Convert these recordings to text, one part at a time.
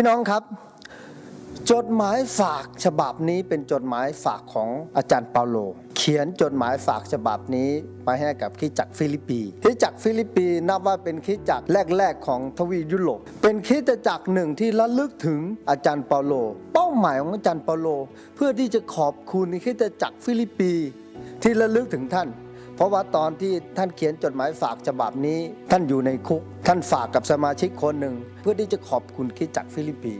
พี่น้องครับ จดหมายฝากฉบับนี้เป็นจดหมายฝากของอาจารย์เปาโล เขียนจดหมายฝากฉบับนี้ไปให้กับคริสจักรฟิลิปปีคริสจักรฟิลิปปีนับว่าเป็นคริสจักรแรก ๆ ของทวียุโรปเป็นคริสตจักรหนึ่งที่ระลึกถึงอาจารย์เปาโล เป้าหมายของอาจารย์เปาโล เพื่อที่จะขอบคุณคริสตจักรฟิลิปปี ที่ระลึกถึงท่าน เพราะว่าตอนที่ท่านเขียนจดหมายฝากฉบับนี้ ท่านอยู่ในคุก ท่านฝากกับสมาชิกคนหนึ่ง เพื่อที่จะขอบคุณคริสตจักรฟิลิปปี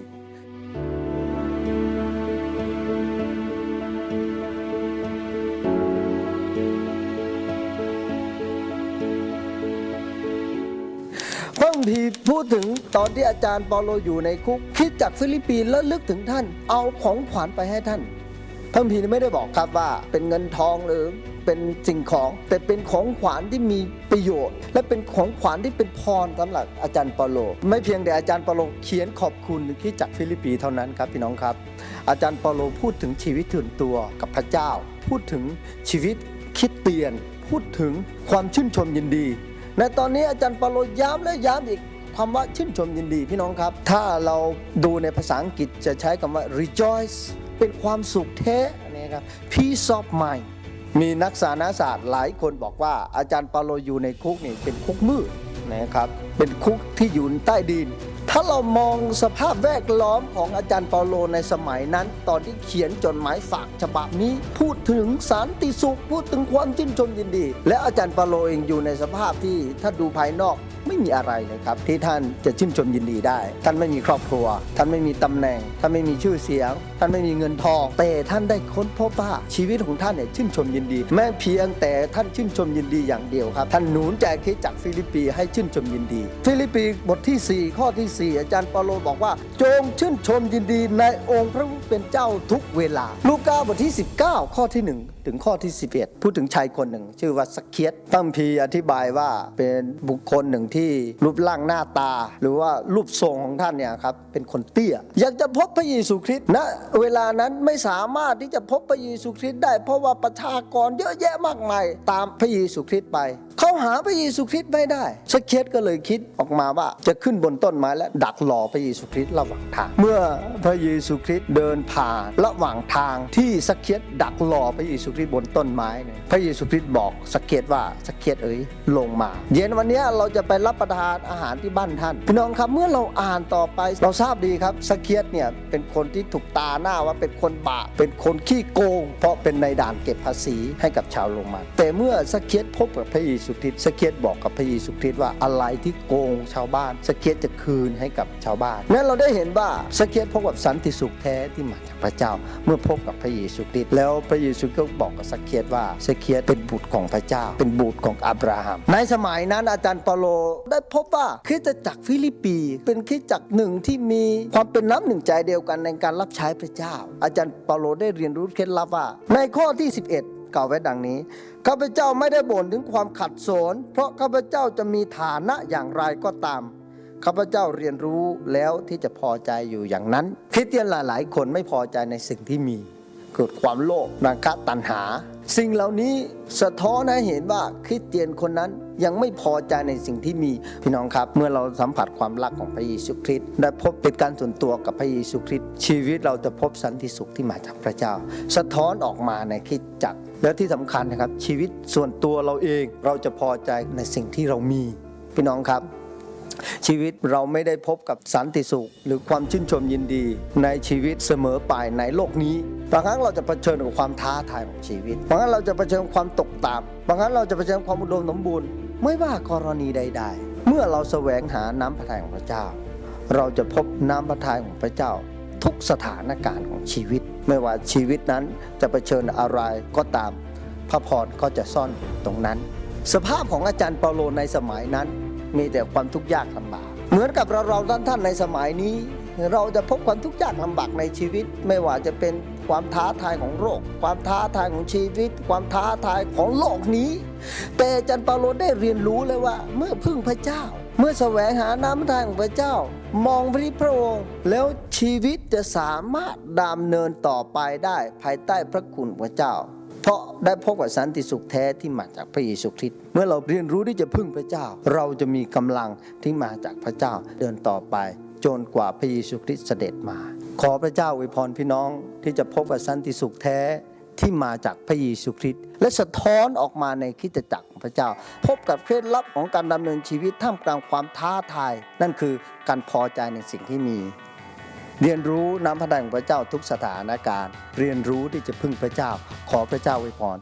พระคัมภีพูดถึงตอนที่อาจารย์เปาโลอยู่ในคุก คิดจากฟิลิปปีแล้วลึกถึงท่าน เอาของขวัญไปให้ท่านพระคัมภีไม่ได้บอกครับว่าเป็นเงินทองหรือ เป็นสิ่งของ แต่เป็นของขวัญที่มีประโยชน์ และเป็นของขวัญที่เป็นพรสำหรับอาจารย์เปาโล ไม่เพียงแต่อาจารย์เปาโลเขียนขอบคุณคริดจากฟิลิปปีเท่านั้นครับพี่น้องครับ อาจารย์เปาโลพูดถึงชีวิตส่วนตัวกับพระเจ้า พูดถึงชีวิตคิดเตียน พูดถึงความชื่นชมยินดีในตอนนี้อาจารย์เปาโลย้ำและย้ำอีกคำว่าชื่นชมยินดีพี่น้องครับ ถ้าเราดูในภาษาอังกฤษจะใช้คำว่า rejoice เป็นความสุขแท้นะครับ peace of mind มีนักสารศาสตร์หลายคนบอกว่าอาจารย์ปาโลอยู่ในคุกนี่เป็นคุกมืดนะครับ เป็นคุกที่อยู่ใต้ดิน ถ้าเรามองสภาพแวดล้อมของอาจารย์เปาโลในสมัยนั้น ตอนที่เขียนจดหมายฝากฉบับนี้ พูดถึงสันติสุข พูดถึงความชื่นชมยินดี และอาจารย์เปาโลเองอยู่ในสภาพที่ถ้าดูภายนอกไม่มีอะไรเลยครับ ที่ท่านจะชื่นชมยินดีได้ ท่านไม่มีครอบครัว ท่านไม่มีตำแหน่ง ท่านไม่มีชื่อเสียง ท่านไม่มีเงินทอง แต่ท่านได้ค้นพบว่าชีวิตของท่านเนี่ยชื่นชมยินดี แม้เพียงแต่ท่านชื่นชมยินดีอย่างเดียวครับ ท่านหนุนใจคริสตจากฟิลิปปีให้ชื่นชมยินดี ฟิลิปปีบทที่ 4 ข้อที่4 อาจารย์เปาโลบอกว่า จงชื่นชมยินดีในองค์พระผู้เป็นเจ้าทุกเวลา ลูกาบทที่ 19 ข้อที่ 1 ถึงข้อที่ 11 พูดถึงชายคนหนึ่ง ชื่อว่าสักเคียตตั้มพีอธิบายว่าเป็นบุคคลหนึ่งที่รูปร่างหน้าตา หรือว่ารูปทรงของท่านเนี่ยครับเป็นคนเตี้ย อยากจะพบพระเยซูคริสต์ณเวลานั้นไม่สามารถที่จะพบพระเยซูคริสต์ได้ เพราะว่าประชากรเยอะแยะมากมายตามพระเยซูคริสต์ไป เขาหาพระเยซูคริสต์ไม่ได้สักเคียตก็เลยคิดออกมาว่าจะขึ้นบนต้นไม้และดักรอพระเยซูคริสต์ระหว่างทาง เมื่อพระเยซูคริสต์เดินผ่านระหว่างทางที่สักเคียตดักรอพระเยซูคริสต์บนต้นไม้เนี่ยพระเยซูคริสต์บอกสักเคียตว่าสักเคียตเอ๋ยลงมา เย็นวันนี้เราจะไปรับประทานอาหารที่บ้านท่านพี่น้องครับเมื่อเราอ่านต่อไปเราทราบดีครับสักเคียตเนี่ยเป็นคนที่ถูกตาหน้าว่าเป็นคนบาปเป็นคนขี้โกง เพราะเป็นในด่านเก็บภาษีให้กับชาวโรมันแต่เมื่อสักเคตพบกับพระเยซูคริสต์สักเคียตบอกกับพระเยซูคริสต์ว่าอะไรที่โกงชาวบ้านสักเคียตจะคืนให้กับชาวบ้าน นั้นเราได้เห็นว่าสักเคียตพบกับสันติสุขแท้ที่มาจากพระเจ้า เมื่อพบกับพระเยซูคริสต์แล้วพระเยซูก็บอกกับสักเคียตว่าสักเคียตเป็นบุตรของพระเจ้า เป็นบุตรของอับราฮัมในสมัยนั้นอาจารย์เปาโลได้พบว่าคริสตจักรฟิลิปปี เป็นคริสตจักรหนึ่งที่มีความเป็นน้ำหนึ่งใจเดียวกันในการรับใช้พระเจ้า อาจารย์เปาโลได้เรียนรู้เคล็ดลับว่า ในข้อที่ 11 กล่าวไว้ดังนี้ข้าพเจ้าไม่ได้บ่นถึงความขัดสน เพราะข้าพเจ้าจะมีฐานะอย่างไรก็ตามข้าพเจ้าเรียนรู้แล้วที่จะพอใจอยู่อย่างนั้นคริสเตียนหลาย ๆ คนไม่พอใจในสิ่งที่มี เกิดความโลภราคะตัณหา สิ่งเหล่านี้สะท้อนให้เห็นว่าคริสเตียนคนนั้นยังไม่พอใจในสิ่งที่มีพี่น้องครับ เมื่อเราสัมผัสความรักของพระเยซูคริสต์ได้พบเป็นการส่วนตัวกับพระเยซูคริสต์ชีวิตเราจะพบสันติสุขที่มาจากพระเจ้า สะท้อนออกมาในคริสตจักร และที่สำคัญนะครับชีวิตส่วนตัวเราเองเราจะพอใจในสิ่งที่เรามีพี่น้องครับ ชีวิตเราไม่ได้พบกับสันติสุข หรือความชื่นชมยินดี ในชีวิตเสมอไปในโลกนี้บางครั้งเราจะเผชิญกับความท้าทายของชีวิตบางครั้งเราจะเผชิญความตกต่ำบางครั้งเราจะเผชิญความอุดมสมบูรณ์ ไม่ว่ากรณีใด ๆ เมื่อเราแสวงหาน้ำพระทัยของพระเจ้า เราจะพบน้ำพระทัยของพระเจ้า ทุกสถานการณ์ของชีวิต ไม่ว่าชีวิตนั้นจะเผชิญอะไรก็ตาม พระพรก็จะซ่อนตรงนั้น สภาพของอาจารย์เปาโลในสมัยนั้น มีแต่ความทุกข์ยากลำบาก เหมือนกับเราเราท่านท่านในสมัยนี้ เราจะพบความทุกข์ยากลำบากในชีวิต ไม่ว่าจะเป็นความท้าทายของโรค ความท้าทายของชีวิต ความท้าทายของโลกนี้ แต่อาจารย์เปาโลได้เรียนรู้เลยว่า เมื่อพึ่งพระเจ้า เมื่อแสวงหาน้ำทางของพระเจ้ามองพระพระองค์แล้ว ชีวิตจะสามารถดำเนินต่อไปได้ภายใต้พระคุณของพระเจ้า เพราะได้พบกับสันติสุขแท้ที่มาจากพระเยซูคริสต์เมื่อเราเรียนรู้ที่จะพึ่งพระเจ้า เราจะมีกำลังที่มาจากพระเจ้าเดินต่อไป จนกว่าพระเยซูคริสต์เสด็จมา ขอพระเจ้าอวยพรพี่น้องที่จะพบกับสันติสุขแท้ที่มาจากพระเยซูคริสต์และสะท้อนออกมาในคริสตจักรของพระเจ้า พบกับเคล็ดลับของการดำเนินชีวิตท่ามกลางความท้าทาย นั่นคือการพอใจในสิ่งที่มี เรียนรู้น้ำพระทัยของพระเจ้าทุกสถานการณ์ เรียนรู้ที่จะพึ่งพระเจ้า ขอพระเจ้าอวยพร